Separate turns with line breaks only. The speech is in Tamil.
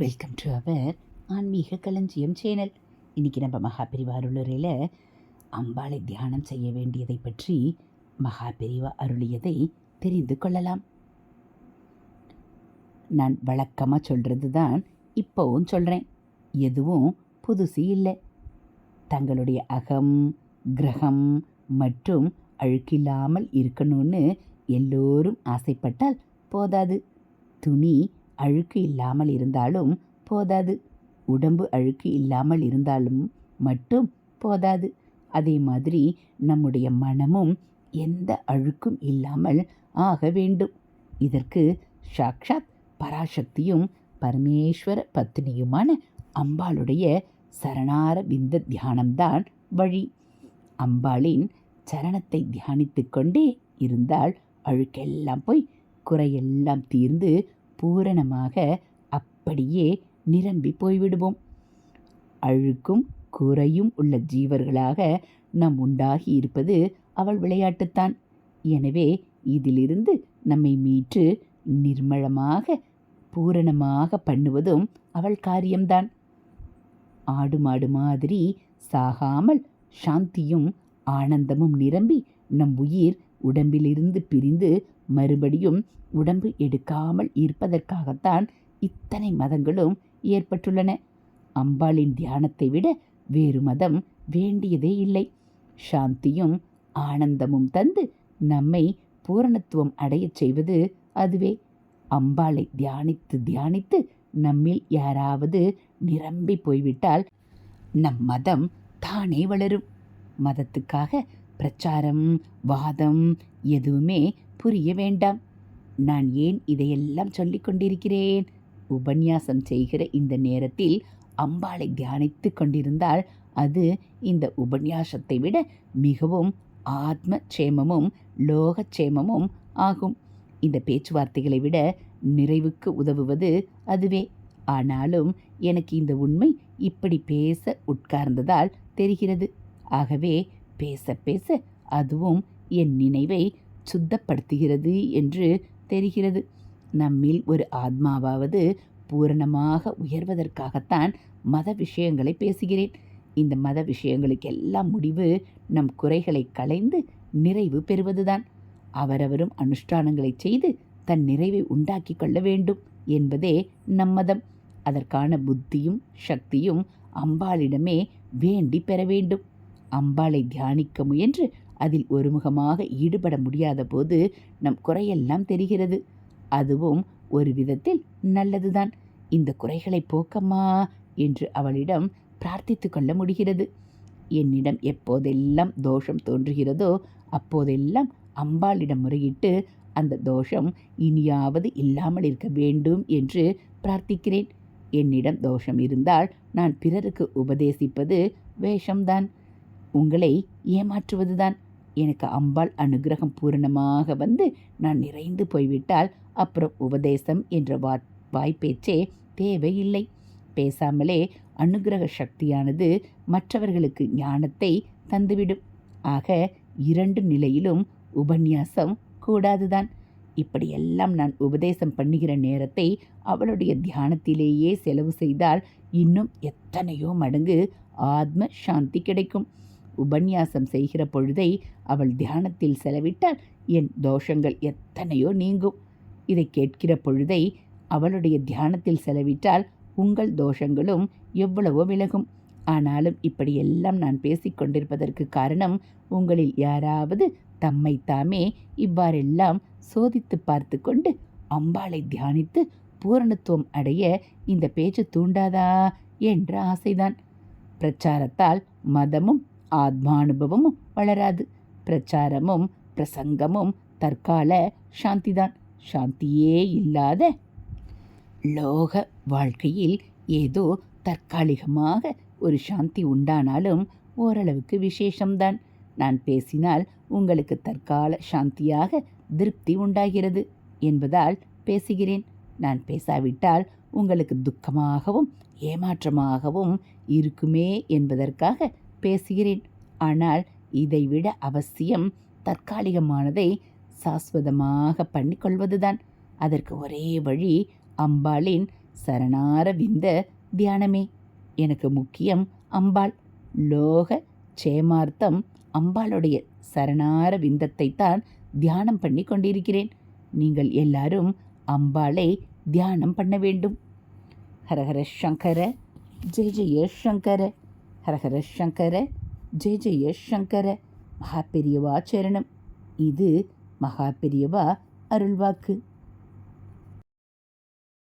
வெல்கம் டு அவர் ஆன்மீக களஞ்சியம் சேனல் இன்றைக்கி நம்ம மகாபிரிவா அருளுரையில் அம்பாளை தியானம் செய்ய வேண்டியதை பற்றி மகாபிரிவா அருளியதை தெரிந்து கொள்ளலாம். நான் வழக்கமாக சொல்கிறது தான் இப்போவும் சொல்கிறேன் எதுவும் புதுசு இல்லை. தங்களுடைய அகம் கிரகம் மற்றும் அழுக்கில்லாமல் இருக்கணும்னு எல்லோரும் ஆசைப்பட்டால் போதாது. துணி அழுக்கு இல்லாமல் இருந்தாலும் போதாது. உடம்பு அழுக்கு இல்லாமல் இருந்தாலும் மட்டும் போதாது. அதே மாதிரி நம்முடைய மனமும் எந்த அழுக்கும் இல்லாமல் ஆக வேண்டும். இதற்கு சாக்ஷாத் பராசக்தியும் பரமேஸ்வர பத்தினியுமான அம்பாளுடைய சரணார விந்த தியானம்தான் வழி. அம்பாளின் சரணத்தை தியானித்து கொண்டே இருந்தால் அழுக்கெல்லாம் போய் குறையெல்லாம் தீர்ந்து பூரணமாக அப்படியே நிரம்பி போய்விடுவோம். அழுக்கும் குறையும் உள்ள ஜீவர்களாக நாம் உண்டாகி இருப்பது அவள் விளையாட்டுத்தான். எனவே இதிலிருந்து நம்மை மீட்டு நிர்மலமாக பூரணமாக பண்ணுவதும் அவள் காரியம்தான். ஆடு மாடு மாதிரி சாகாமல் சாந்தியும் ஆனந்தமும் நிரம்பி நம் உயிர் உடம்பிலிருந்து பிரிந்து மறுபடியும் உடம்பு எடுக்காமல் இருப்பதற்காகத்தான் இத்தனை மதங்களும் ஏற்பட்டுள்ளன. அம்பாளின் தியானத்தை விட வேறு மதம் வேண்டியதே இல்லை. சாந்தியும் ஆனந்தமும் தந்து நம்மை பூரணத்துவம் அடையச் செய்வது அதுவே. அம்பாளை தியானித்து தியானித்து நம்மில் யாராவது நிரம்பி போய்விட்டால் நம் மதம் தானே வளரும். மதத்துக்காக பிரச்சாரம் வாதம் எதுவுமே புரிய வேண்டாம். நான் ஏன் இதையெல்லாம் சொல்லிக் கொண்டிருக்கிறேன்? உபன்யாசம் செய்கிற இந்த நேரத்தில் அம்பாளை தியானித்து கொண்டிருந்தால் அது இந்த உபன்யாசத்தை விட மிகவும் ஆத்ம சேமமும் லோகச்சேமமும் ஆகும். இந்த பேச்சுவார்த்தைகளை விட நிறைவுக்கு உதவுவது அதுவே. ஆனாலும் எனக்கு இந்த உண்மை இப்படி பேச உட்கார்ந்ததால் தெரிகிறது. ஆகவே பேச பேச அதுவும் என் நினைவை சுத்தப்படுத்துகிறது என்று தெரிகிறது. நம்மில் ஒரு ஆத்மாவாவது பூரணமாக உயர்வதற்காகத்தான் மத விஷயங்களை பேசுகிறேன். இந்த மத விஷயங்களுக்கெல்லாம் முடிவு நம் குறைகளை களைந்து நிறைவு பெறுவதுதான். அவரவரும் அனுஷ்டானங்களை செய்து தன் நிறைவை உண்டாக்கி கொள்ள வேண்டும் என்பதே நம் மதம். அதற்கான புத்தியும் சக்தியும் அம்பாளிடமே வேண்டி பெற வேண்டும். அம்பாளை தியானிக்க முயன்று அதில் ஒருமுகமாக ஈடுபட முடியாத போது நம் குறையெல்லாம் தெரிகிறது. அதுவும் ஒரு விதத்தில் நல்லதுதான். இந்த குறைகளை போக்கம்மா என்று அவளிடம் பிரார்த்தித்து கொள்ள முடிகிறது. என்னிடம் எப்போதெல்லாம் தோஷம் தோன்றுகிறதோ அப்போதெல்லாம் அம்பாளிடம் முறையிட்டு அந்த தோஷம் இனியாவது இல்லாமல் இருக்க வேண்டும் என்று பிரார்த்திக்கிறேன். என்னிடம் தோஷம் இருந்தால் நான் பிறருக்கு உபதேசிப்பது வேஷம்தான். உங்களை ஏமாற்றுவதுதான். எனக்கு அம்பாள் அனுகிரகம் பூரணமாக வந்து நான் நிறைந்து போய்விட்டால் அப்புறம் உபதேசம் என்ற வா வாய்ப்பேச்சே தேவையில்லை. பேசாமலே அனுகிரக சக்தியானது மற்றவர்களுக்கு ஞானத்தை தந்துவிடும். ஆக இரண்டு நிலையிலும் உபன்யாசம் கூடாதுதான். இப்படியெல்லாம் நான் உபதேசம் பண்ணுகிற நேரத்தை அவளுடைய தியானத்திலேயே செலவு செய்தால் இன்னும் எத்தனையோ மடங்கு ஆத்ம சாந்தி கிடைக்கும். உபன்யாசம் செய்கிற பொழுதை அவள் தியானத்தில் செலவிட்டால் என் தோஷங்கள் எத்தனையோ நீங்கும். இதை கேட்கிற பொழுதை அவளுடைய தியானத்தில் செலவிட்டால் உங்கள் தோஷங்களும் எவ்வளவோ விலகும். ஆனாலும் இப்படியெல்லாம் நான் பேசிக்கொண்டிருப்பதற்கு காரணம் உங்களில் யாராவது தம்மை தாமே இவ்வாறெல்லாம் சோதித்து பார்த்து கொண்டு அம்பாளை தியானித்து பூரணத்துவம் அடைய இந்த பேச்சு தூண்டாதா என்ற ஆசைதான். பிரச்சாரத்தால் மதமும் ஆத்மானுபவமும் வளராது. பிரச்சாரமும் பிரசங்கமும் தற்கால சாந்திதான். சாந்தியே இல்லாத லோக வாழ்க்கையில் ஏதோ தற்காலிகமாக ஒரு சாந்தி உண்டானாலும் ஓரளவுக்கு விசேஷம்தான். நான் பேசினால் உங்களுக்கு தற்கால சாந்தியாக திருப்தி உண்டாகிறது என்பதால் பேசுகிறேன். நான் பேசாவிட்டால் உங்களுக்கு துக்கமாகவும் ஏமாற்றமாகவும் இருக்குமே என்பதற்காக பேசுகிறேன். ஆனால் இதைவிட அவசியம் தற்காலிகமானதை சாஸ்வதமாக பண்ணிக்கொள்வதுதான். அதற்கு ஒரே வழி அம்பாளின் சரணார விந்த தியானமே. எனக்கு முக்கியம் அம்பாள். லோக சேமார்த்தம் அம்பாளுடைய சரணார விந்தத்தை தான் தியானம் பண்ணி கொண்டிருக்கிறேன். நீங்கள் எல்லாரும் அம்பாளை தியானம் பண்ண வேண்டும். ஹரஹர சங்கர ஜெய ஜெய சங்கர. ஹரஹர சங்கர ஜெய ஜெய சங்கர மகா பெரியவா சரணம். இது மகா பெரியவா அருள்வாக்கு.